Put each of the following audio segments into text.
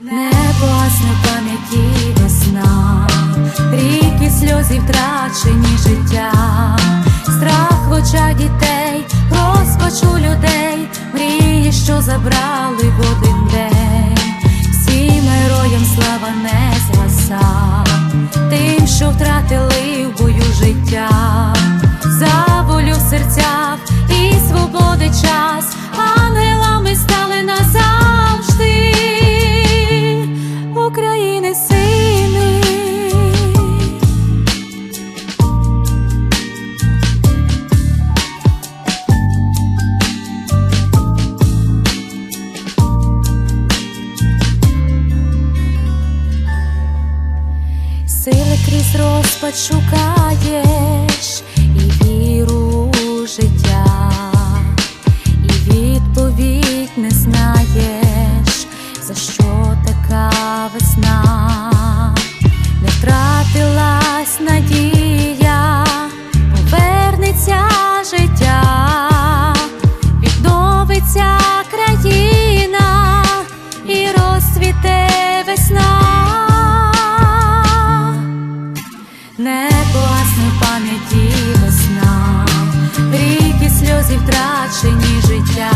Не власне пам'яті весна, ріки сльози втрачені життя, страх в очах дітей, розпачу людей, мрії, що забрали в один день, всім героям слава не згаса, тим, що втратили в бою життя, крізь розпач шукаєш і віру у життя, і відповідь не знаєш, за що така весна, не втратилась надія, повернеться життя, Не погасне пам'яті весна, ріки сльози втрачені життя,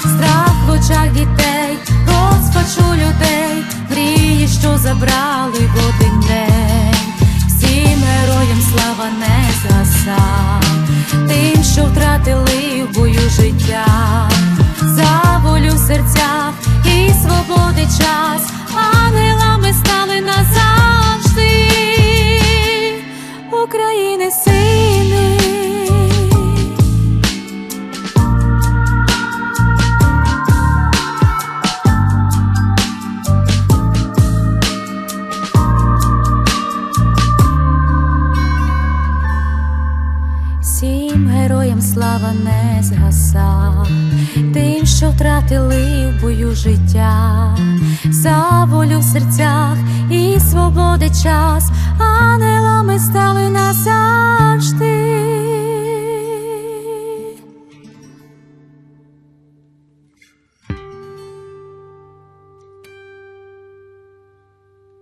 страх в очах дітей, розпачу людей, мрії, що забрали в один день, всім героям слава не згаса, тим, що втратили в бою життя, за волю в і свободи час, Героям слава не згаса, тим, що втратили в бою життя, за волю в серцях і свободи час, ангелами стали